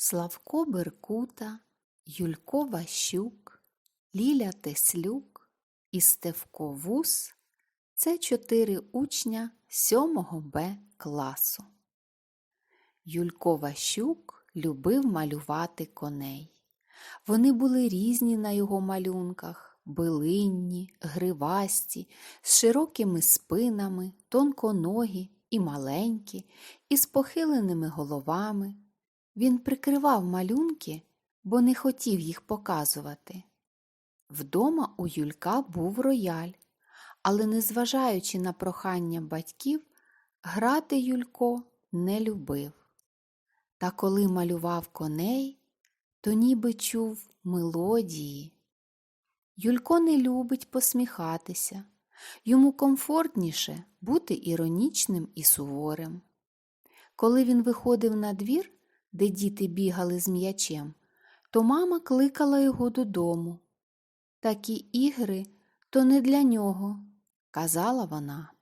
Славко Беркута, Юлько Ващук, Ліля Теслюк і Стевко Вус – це чотири учня 7 Б класу. Юлько Ващук любив малювати коней. Вони були різні на його малюнках, билинні, гривасті, з широкими спинами, тонконогі і маленькі, із похиленими головами. Він прикривав малюнки, бо не хотів їх показувати. Вдома у Юлька був рояль, але, незважаючи на прохання батьків, грати Юлько не любив. Та коли малював коней, то ніби чув мелодії. Юлько не любить посміхатися, йому комфортніше бути іронічним і суворим. Коли він виходив на двір, де діти бігали з м'ячем, то мама кликала його додому. Такі ігри то не для нього, казала вона.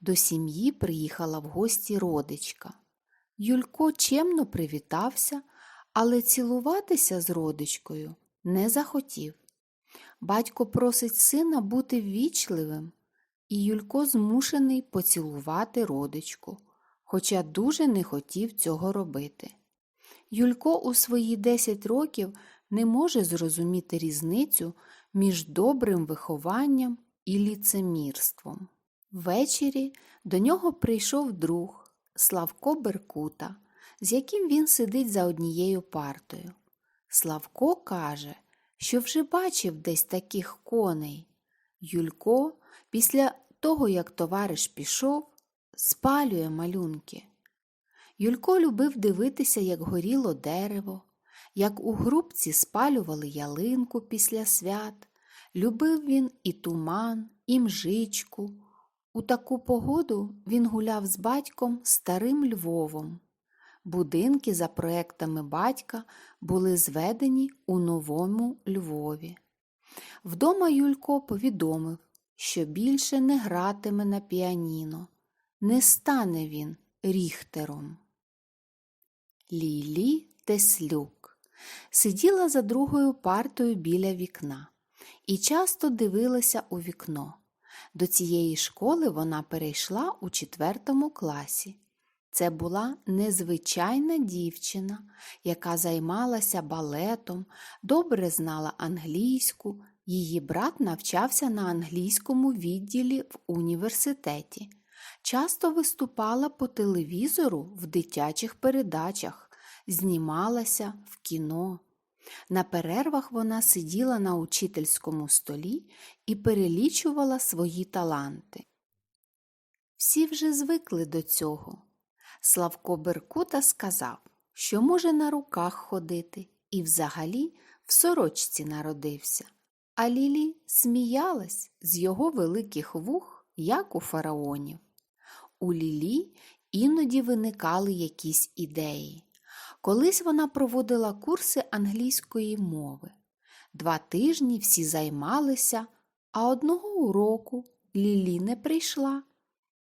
До сім'ї приїхала в гості родичка. Юлько чемно привітався, але цілуватися з родичкою не захотів. Батько просить сина бути ввічливим, і Юлько змушений поцілувати родичку, хоча дуже не хотів цього робити. Юлько у свої 10 років не може зрозуміти різницю між добрим вихованням і ліцемірством. Ввечері до нього прийшов друг Славко Беркута, з яким він сидить за однією партою. Славко каже, що вже бачив десь таких коней. Юлько, після того, як товариш пішов, спалює малюнки. Юлько любив дивитися, як горіло дерево, як у грубці спалювали ялинку після свят. Любив він і туман, і мжичку. У таку погоду він гуляв з батьком старим Львовом. Будинки за проектами батька були зведені у новому Львові. Вдома Юлько повідомив, що більше не гратиме на піаніно, не стане він ріхтером. Лілі Теслюк сиділа за другою партою біля вікна і часто дивилася у вікно. До цієї школи вона перейшла у четвертому класі. Це була незвичайна дівчина, яка займалася балетом, добре знала англійську. Її брат навчався на англійському відділі в університеті. Часто виступала по телевізору в дитячих передачах, знімалася в кіно. На перервах вона сиділа на учительському столі і перелічувала свої таланти. Всі вже звикли до цього. Славко Беркута сказав, що може на руках ходити і взагалі в сорочці народився. А Лілі сміялась з його великих вух, як у фараонів. У Лілі іноді виникали якісь ідеї. Колись вона проводила курси англійської мови. Два тижні всі займалися, а одного уроку Лілі не прийшла.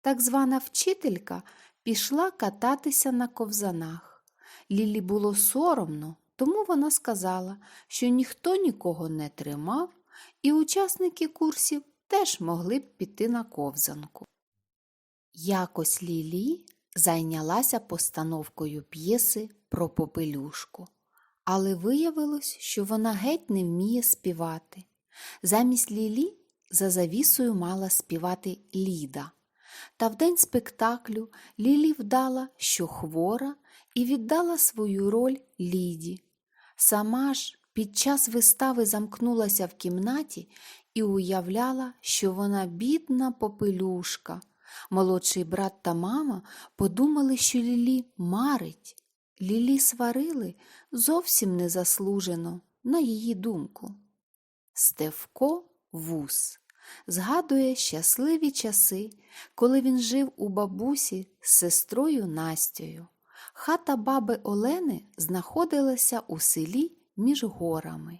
Так звана вчителька пішла кататися на ковзанах. Лілі було соромно, тому вона сказала, що ніхто нікого не тримав, і учасники курсів теж могли б піти на ковзанку. Якось Лілі зайнялася постановкою п'єси про попелюшку, але виявилось, що вона геть не вміє співати. Замість Лілі за завісою мала співати Ліда. Та в день спектаклю Лілі вдала, що хвора, і віддала свою роль Ліді. Сама ж під час вистави замкнулася в кімнаті і уявляла, що вона бідна попелюшка. Молодший брат та мама подумали, що Лілі марить. Лілі сварили зовсім незаслужено, на її думку. Стевко вус згадує щасливі часи, коли він жив у бабусі з сестрою Настею. Хата баби Олени знаходилася у селі між горами.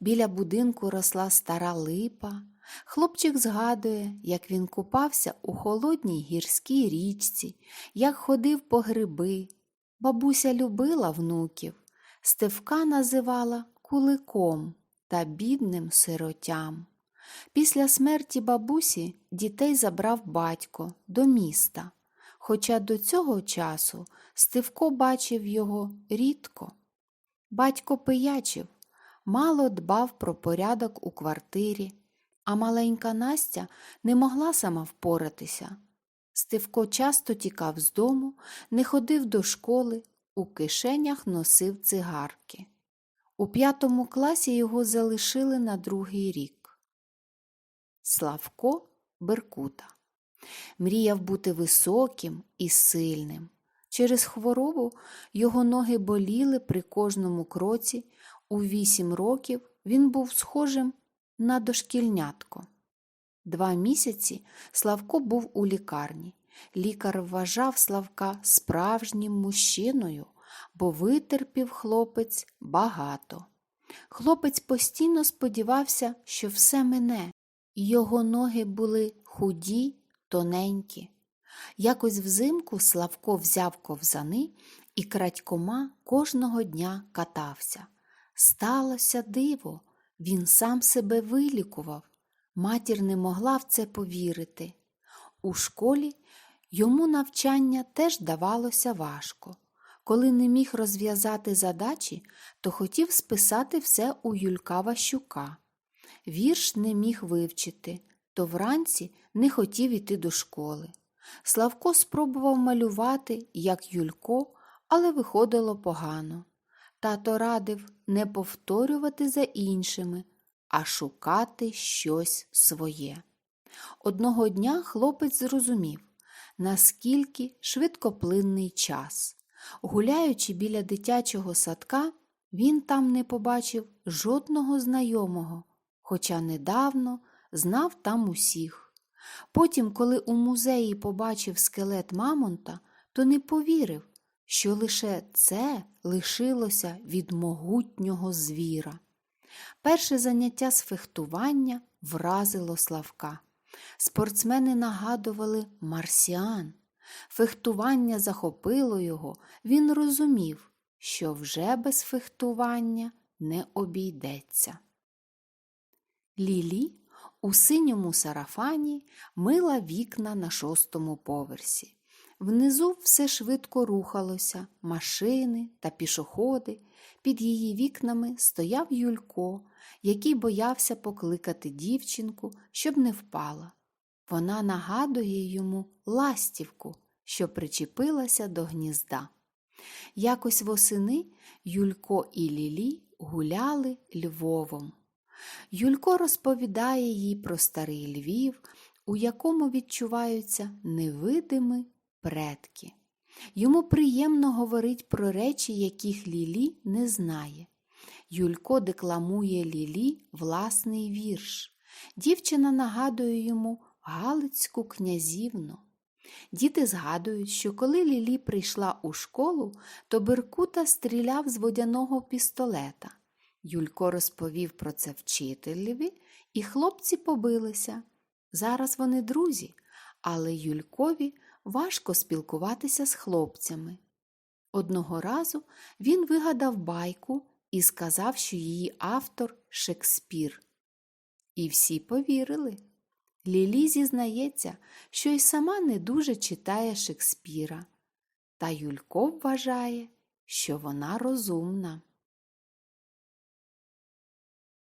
Біля будинку росла стара липа. Хлопчик згадує, як він купався у холодній гірській річці, як ходив по гриби. Бабуся любила внуків, Стевка називала куликом та бідним сиротям. Після смерті бабусі дітей забрав батько до міста, хоча до цього часу Стевко бачив його рідко. Батько пиячив, мало дбав про порядок у квартирі, а маленька Настя не могла сама впоратися. Стевко часто тікав з дому, не ходив до школи, у кишенях носив цигарки. У п'ятому класі його залишили на другий рік. Славко Беркута мріяв бути високим і сильним. Через хворобу його ноги боліли при кожному кроці. У вісім років він був схожим на дошкільнятко. Два місяці Славко був у лікарні. Лікар вважав Славка справжнім мужчиною, бо витерпів хлопець багато. Хлопець постійно сподівався, що все мине, його ноги були худі, тоненькі. Якось взимку Славко взяв ковзани і крадькома кожного дня катався. Сталося диво, він сам себе вилікував. Матір не могла в це повірити. У школі йому навчання теж давалося важко. Коли не міг розв'язати задачі, то хотів списати все у Юлька Ващука. Вірш не міг вивчити, то вранці не хотів іти до школи. Славко спробував малювати, як Юлько, але виходило погано. Тато радив не повторювати за іншими, а шукати щось своє. Одного дня хлопець зрозумів, наскільки швидкоплинний час. Гуляючи біля дитячого садка, він там не побачив жодного знайомого, хоча недавно знав там усіх. Потім, коли у музеї побачив скелет Мамонта, то не повірив, що лише це лишилося від могутнього звіра. Перше заняття з фехтування вразило Славка. Спортсмени нагадували марсіан. Фехтування захопило його, він розумів, що вже без фехтування не обійдеться. Лілі у синьому сарафані мила вікна на шостому поверсі. Внизу все швидко рухалося, машини та пішоходи. Під її вікнами стояв Юлько, який боявся покликати дівчинку, щоб не впала. Вона нагадує йому ластівку, що причепилася до гнізда. Якось восени Юлько і Лілі гуляли Львовом. Юлько розповідає їй про старий Львів, у якому відчуваються невидимі предки. Йому приємно говорить про речі, яких Лілі не знає. Юлько декламує Лілі власний вірш. Дівчина нагадує йому Галицьку князівну. Діти згадують, що коли Лілі прийшла у школу, то Беркута стріляв з водяного пістолета. Юлько розповів про це вчителеві, і хлопці побилися. Зараз вони друзі, але Юлькові важко спілкуватися з хлопцями. Одного разу він вигадав байку і сказав, що її автор Шекспір. І всі повірили. Лілі зізнається, що й сама не дуже читає Шекспіра, та Юлько вважає, що вона розумна.